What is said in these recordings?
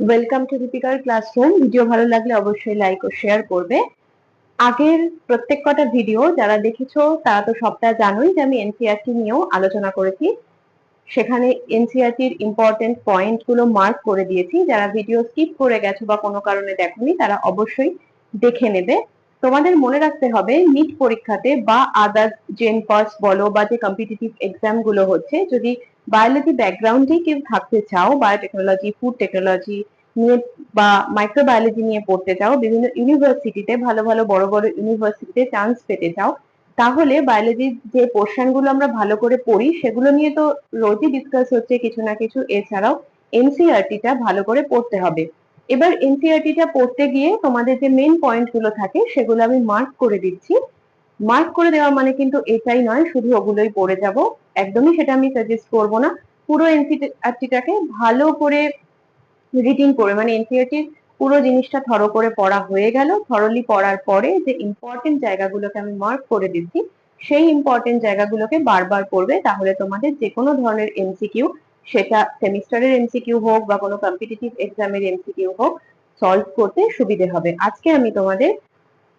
Welcome to দীপিকার classroom video ভালো লাগলে অবশ্যই লাইক ও শেয়ার করবে। আগের প্রত্যেক কটা ভিডিও যারা দেখেছ, তারা তো সবটা জানোই যে আমি এনসিআরটি নিয়েও আলোচনা করেছি। সেখানে এনসিআরটির ইম্পর্টেন্ট পয়েন্টগুলো মার্ক করে দিয়েছি। যারা ভিডিও স্কিপ করে গেছো বা কোনো কারণে দেখোনি, তারা অবশ্যই দেখে নেবে। তোমাদের মনে রাখতে হবে নিট পরীক্ষাতে বা আদার্স জেন পাস বলো বা যে কম্পিটিটিভ এক্সামগুলো হচ্ছে, যদি বায়োলজি ব্যাকগ্রাউন্ডে কেউ থাকতে চাও বায়োটেকনোলজি ফুড টেকনোলজি নিয়ে বা মাইক্রোবায়োলজি নিয়ে পড়তে চাও, বিভিন্ন ইউনিভার্সিটিতে ভালো ভালো বড় বড় ইউনিভার্সিটিতে চান্স পেতে চাও, তাহলে বায়োলজির যে পোর্শনগুলো আমরা ভালো করে পড়ি, সেগুলো নিয়ে তো রোজই ডিসকাস হচ্ছে কিছু না কিছু, এছাড়াও এনসিআরটিটা ভালো করে পড়তে হবে। এবার এনসিআরটিটা পড়তে গিয়ে তোমাদের যে মেন পয়েন্টগুলো থাকে, সেগুলো আমি মার্ক করে দিচ্ছি। মার্ক করে দেওয়া মানে কিন্তু এটাই নয়, শুধু ওগুলোই পড়ে যাব। একদমই সেটা আমি সাজেস্ট করব না। পুরো এনসিআরটিটাকে ভালো করে রিডিং করে মানে এনসিআরটির পুরো জিনিসটা থরো করে পড়া হয়ে গেল। থরলি পড়ার পরে যে ইম্পর্টেন্ট জায়গাগুলোকে আমি মার্ক করে দিচ্ছি, সেই ইম্পর্টেন্ট জায়গাগুলোকে বারবার পড়বে, তাহলে তোমাদের যে কোনো ধরনের এমসিকিউ সেটা সেমিস্টারের এমসিকিউ হোক বা কোনো কম্পিটিটিভ এক্সামের এমসিকিউ হোক সলভ করতে সুবিধে হবে। আজকে আমি তোমাদের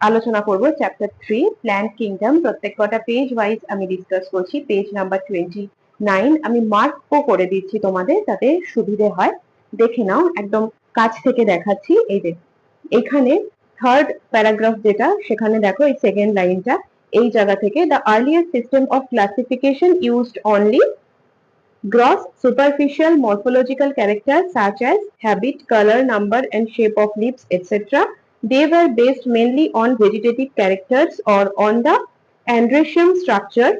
আলোচনা করব চ্যাপ্টার থ্রি প্ল্যান্ট কিংডম প্রত্যেক কটা পেজ ওয়াইজ আমি ডিসকাস করছি। পেজ নাম্বার টোয়েন্টি নাইন আমি মার্কও করে দিচ্ছি তোমাদের তাতে সুবিধে হয়। দেখে নাও, একদম কাছ থেকে দেখাচ্ছি। এই যে, এখানে থার্ড প্যারাগ্রাফ যেটা, সেখানে দেখো এই সেকেন্ড লাইনটা এই জায়গা থেকে the earlier system of classification used only gross superficial morphological characters such as habit color number and shape of leaves etc they were based mainly on vegetative characters or on the androecium structure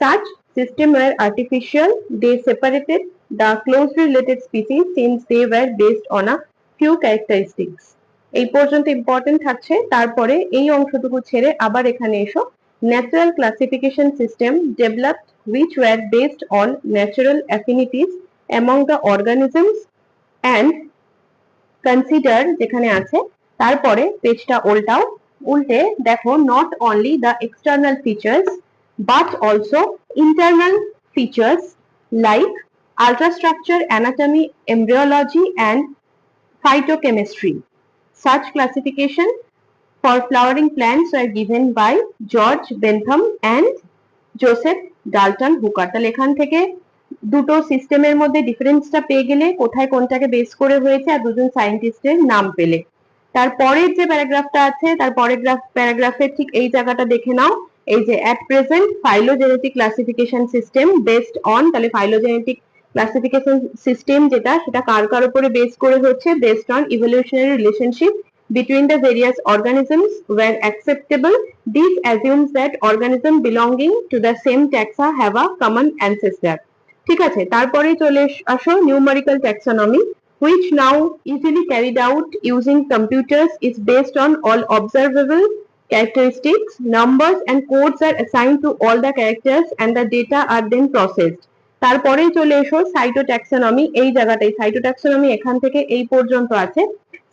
such system were artificial they separated the closely related species since they were based on a few characteristics এই পর্যন্ত important থাকছে তারপরে এই অংশটুকু ছেড়ে আবার এখানে এসো natural classification system developed which were based on natural affinities among the organisms and consider যেখানে আছে তারপরে পেজটা উল্টাও উল্টে দেখো not only the external features but also internal features like ultrastructure anatomy embryology and phytochemistry such classification for flowering plants were given by George Bentham and Joseph Dalton Hooker তাহলে এখান থেকে দুটো সিস্টেমের মধ্যে ডিফারেন্সটা পেয়ে গেলে কোথায় কোনটাকে বেস করে হয়েছে আর দুজন সায়েন্টিস্টের নাম পেলে। তারপরের যে প্যারাগ্রাফটা আছে, তার পরের প্যারাগ্রাফের ঠিক এই জায়গাটা দেখে নাও। এই যে at present phylogenetic classification system based on তাহলে ফাইলোজেনেটিক ক্লাসিফিকেশন সিস্টেম যেটা, সেটা কার কার উপরে বেস করে হচ্ছে? Based on evolutionary relationship between the various organisms were acceptable, this assumes that organism belonging to the same taxa have a common ancestor. ঠিক আছে তারপরে চলে আসো numerical taxonomy which now easily carried out using computers is based on all observable characteristics, numbers and codes are assigned to all the characters and the data are then processed. তারপরেই চলে এসো সাইটোট্যাক্সোনমি এই জায়গাটাই সাইটোট্যাক্সোনমি এখান থেকে এই পর্যন্ত আছে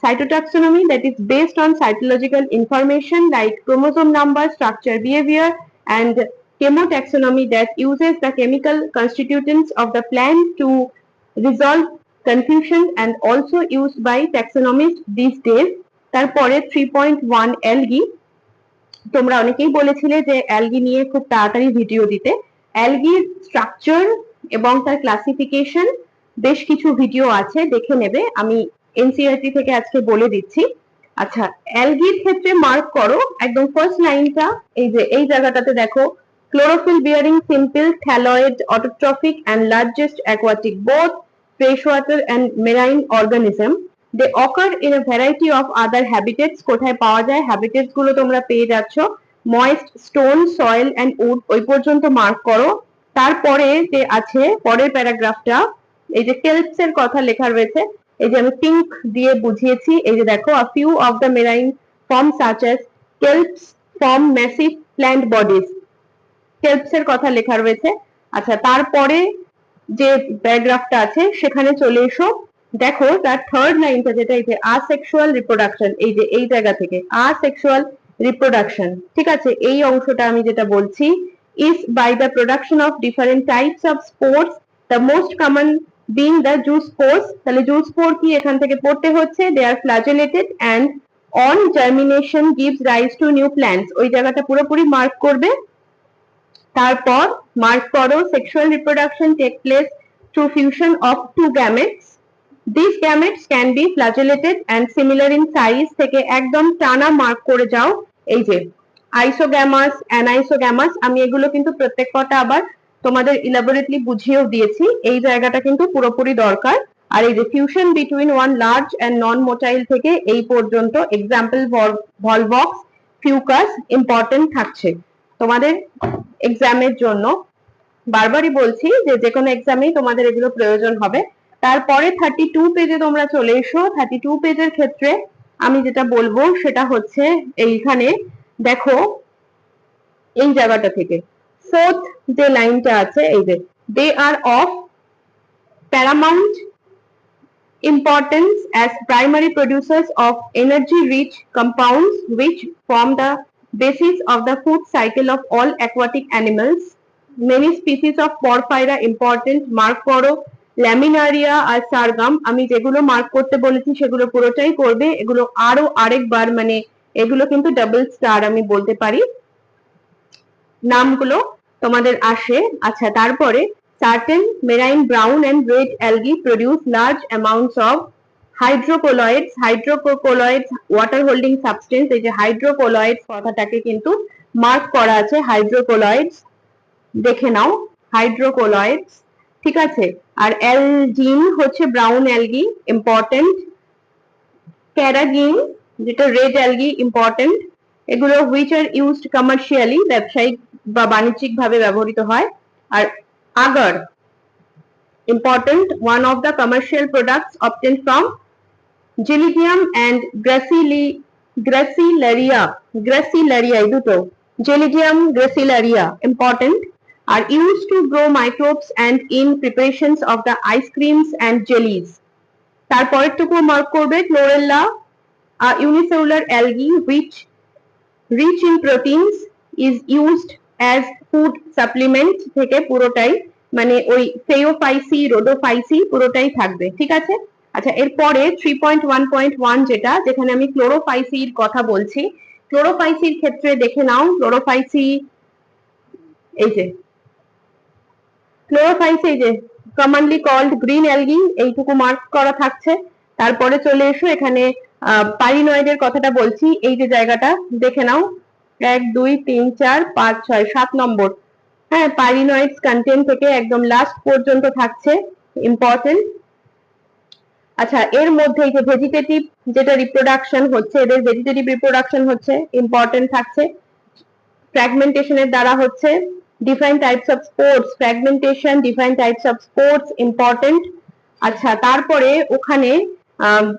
cytotaxonomy that is based on cytological information like chromosome number, structure, behavior, and chemotaxonomy that uses the chemical constituents of the plant to resolve confusion and also used by taxonomists these days. তারপরে 3.1 algae তোমরা অনেকেই বলেছিলে যে algae নিয়ে খুব তাড়াতাড়ি video দিতে অ্যালগির structure এবং তার ক্লাসিফিকেশন বেশ কিছু ভিডিও আছে দেখে নেবে আমি এনসিআরটি থেকে আজকে বলে দিচ্ছি। আচ্ছা অ্যালগির ক্ষেত্রে মার্ক করো, একদম ফার্স্ট লাইনটা এই যে, এই জায়গাটাতে দেখো chlorophyll bearing simple thalloid autotrophic and largest aquatic both fresh water and marine organism they occur in a variety of other habitats কোথায় পাওয়া যায় হ্যাবিটেটসগুলো তোমরা পেয়ে যাচ্ছ। Moist stone soil and wood ওই পর্যন্ত মার্ক করো। তারপরে যে আছে, পরের প্যারাগ্রাফটা এই যে কেলপস এর কথা লেখা রয়েছে এই যে আমি পিঙ্ক দিয়ে বুঝিয়েছি, এই যে দেখো a few of the marine form such as kelps form massive plant bodies kelps এর কথা লেখা রয়েছে। আচ্ছা তারপরে যে প্যারাগ্রাফটা আছে, সেখানে চলে এসো। দেখো, তার থার্ড লাইনটা যেটা, এই যে আসেক্সুয়াল রিপ্রোডাকশন এই যে এই জায়গা থেকে আসেক্সুয়াল রিপ্রোডাকশন ঠিক আছে? এই অংশটা আমি যেটা বলছি, is by the production of different types of spores the most common being the zoospores তাহলে জুস পোর কি? এখান থেকে পড়তে হচ্ছে they are flagellated and on germination gives rise to new plants ওই জায়গাটা পুরোপুরি মার্ক করবে। তারপর মার্ক করো sexual reproduction take place through fusion of two gametes this gametes can be flagellated and similar in size থেকে একদম টানা mark করে যাও। এই যে আইসোগ্যামাস অ্যানাইসোগ্যামাস আমি এগুলো কিন্তু প্রত্যেক কটা আবার তোমাদের ইলাবোরেটলি বুঝিয়েও দিয়েছি। এই জায়গাটা কিন্তু পুরোপুরি দরকার। আর এই যে fusion between one large and non motile থেকে এই পর্যন্ত এক্সাম্পল ভলভক্স ফিউকাস ইম্পর্টেন্ট থাকছে। তোমাদের এক্সামের জন্য বারবারই বলছি যে যে কোনো এক্সামেই তোমাদের এগুলো প্রয়োজন হবে। তারপরে থার্টি টু পেজে তোমরা চলে এসো। থার্টি টু পেজের ক্ষেত্রে আমি যেটা বলব সেটা হচ্ছে এইখানে দেখো এই জায়গাটা থেকে। ফোর্থ যে লাইনটা আছে এই যে they are of paramount importance as primary producers of energy rich compounds which form the basis of the food cycle of all aquatic animals. Many species of porphyra important mark করো ল্যামিনারিয়া আর সারগাম আমি যেগুলো mark করতে বলেছি সেগুলো পুরোটাই করবে এগুলো আরও আরেকবার মানে এগুলো কিন্তু ডাবল স্টার আমি বলতে পারি নামগুলো তোমাদের আসে। আচ্ছা তারপরে certain marine brown and red algae produce large amounts of hydrocolloid hydrocolloid water holding substance এই যে হাইড্রোপোলয়েড কথাটাকে কিন্তু মার্ক করা আছে। হাইড্রোপোলয়েড দেখে নাও হাইড্রোকোলয়েড ঠিক আছে? আর অ্যালজিন হচ্ছে ব্রাউন অ্যালগি ইম্পর্টেন্ট ক্যারাগিন যেটা রেড অ্যালগি ইম্পর্টেন্ট এগুলো হুইচ আর ইউজড কমার্শিয়ালি ব্যবসায়িক বা বাণিজ্যিক ব্যবহৃত হয় আর agar important one of the commercial products obtained from gelidium and gracili gracilaria gracilaria এই দুটো gelidium gracilaria important are used to grow microbes and in preparations of the ice creams and তারপরেরটুকু mark করবে a unicellular algae which rich in proteins is used as food supplement থেকে পুরোটাই মানে ওই ফেওফাইসি Rhodophyceae পুরোটাই থাকবে, ঠিক আছে? আচ্ছা এরপরে three point one point one যেটা, যেখানে আমি ক্লোরোফাইসির কথা বলছি ক্লোরোফাইসির ক্ষেত্রে দেখে নাও ক্লোরোফাইসি এই যে ক্লোরোফাইসি এই যে কমনলি কল্ড গ্রিন অ্যালগি এইটুকু মার্ক করা থাকছে। তারপরে চলে এসো এখানে পারিনয়েডের কথাটা বলছি, এই যে জায়গাটা, দেখে নাও এক, দুই, তিন, চার, পাঁচ, ছয়, সাত নম্বর। হ্যাঁ পাইরিনয়েডস কন্টেন্ট থেকে একদম লাস্ট পর্যন্ত থাকছে ইম্পর্টেন্ট আচ্ছা এর মধ্যে যে ভেজিটেটিভ যেটা রিপ্রোডাকশন হচ্ছে, এদের ভেজিটেটিভ রিপ্রোডাকশন হচ্ছে ইম্পর্টেন্ট থাকছে। ফ্র্যাগমেন্টেশনের দ্বারা হচ্ছে different types of spores fragmentation different types of spores important আচ্ছা তারপরে ওখানে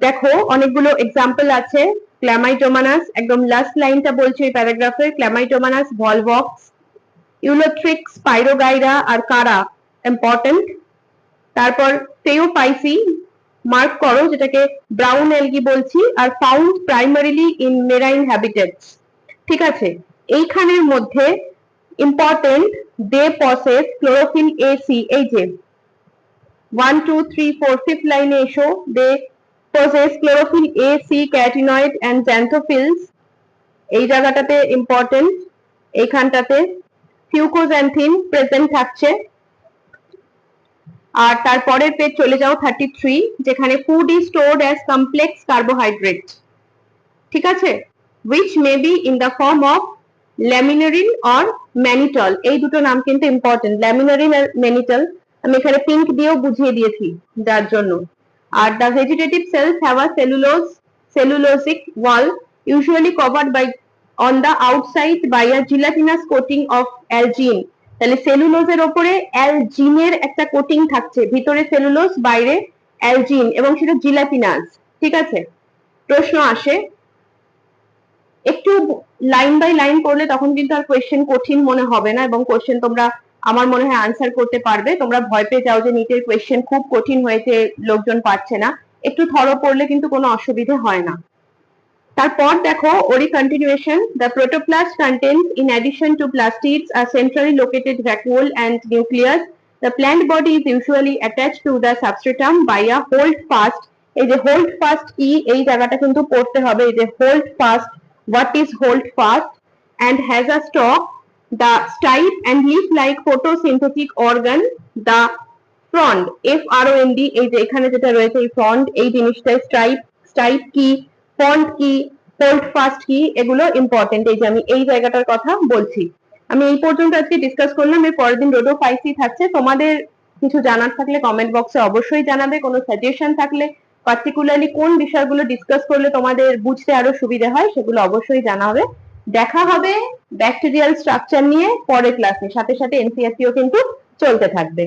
দেখো, অনেকগুলো এক্সাম্পল আছে। ক্ল্যামাইটোমানাস একদম লাস্ট লাইনটা বলছে এই প্যারাগ্রাফের ক্ল্যামাইটোমানাস ভলভক্স ইউলোট্রিক্স পাইরোগাইরা আর কারা ইম্পর্টেন্ট তারপর থেওপাইসি মার্ক করো যেটাকে ব্রাউন এলগি বলছি, are found primarily in marine habitats ঠিক আছে? এইখানের মধ্যে important they possess chlorophyll a c এই যে one two three four fifth লাইনে এসো they possess chlorophyll A, C, carotenoid and xanthophylls. এই জায়গাটাতে ইম্পর্টেন্ট এইখানটাতে ফিউকোজ্যান্থিন প্রেজেন্ট থাকছে। আর তারপরের পেজ চলে যাও থার্টি থ্রি যেখানে food is stored as complex carbohydrate ঠিক আছে? Which may be in the form of laminarin or mannitol এই দুটো নাম কিন্তু ইম্পর্টেন্ট ল্যামিনারিন আর ম্যানিটল আমি এখানে পিঙ্ক দিয়েও বুঝিয়ে দিয়েছি যার জন্য। আর the vegetative cells have a cellulose, cellulosic wall, usually covered by, on the outside by a gelatinous coating of algin তাহলে সেলুলোজের ওপরে অ্যালজিনের একটা কোটিং থাকছে, ভিতরে সেলুলোজ বাইরে অ্যালজিন এবং সেটা জিলাটিনাস ঠিক আছে? প্রশ্ন আসে। একটু লাইন বাই লাইন করলে তখন কিন্তু আর কোয়েশ্চেন কঠিন মনে হবে না, এবং কোয়েশ্চেন তোমরা আমার মনে হয় আনসার করতে পারবে। তোমরা ভয় পেয়ে যাও যে নিটের কোয়েশ্চেন খুব কঠিন হয়েছে, লোকজন পাচ্ছে না। একটু থরো পড়লে কিন্তু কোনো অসুবিধে হয় না। তারপর দেখো ওরি continuation the protoplast content in addition to plastids are centrally located vacuole and nucleus the plant body is usually attached to the substratum by a hold fast. এই যে হোল্ড ফাস্ট কি এই জায়গাটা কিন্তু পড়তে হবে। এই যে hold fast what is hold fast and has a stalk the stipe and leaf like photosynthetic organ, the frond, f r o n d, এই যে এখানে যেটা রয়েছে এই frond, এই জিনিসটা স্ট্রাইপ স্টাইপ কি ফন্ড কি হোল্ড ফাস্ট কি এগুলো ইম্পর্টেন্ট এই যে আমি এই জায়গাটার কথা বলছি। আমি এই পর্যন্ত আজকে ডিসকাস করলাম, এর পরের দিন রোডো ফাইসি থাকছে। তোমাদের কিছু জানার থাকলে কমেন্ট বক্সে অবশ্যই জানাবে, কোনো সাজেশন থাকলে পার্টিকুলারলি কোন বিষয়গুলো ডিসকাস করলে তোমাদের বুঝতে আরও সুবিধা হয়, সেগুলো অবশ্যই জানাবে। দেখা হবে ব্যাকটেরিয়াল স্ট্রাকচার নিয়ে পরের ক্লাসে সাথে সাথে এনসিআরটিও কিন্তু চলতে থাকবে।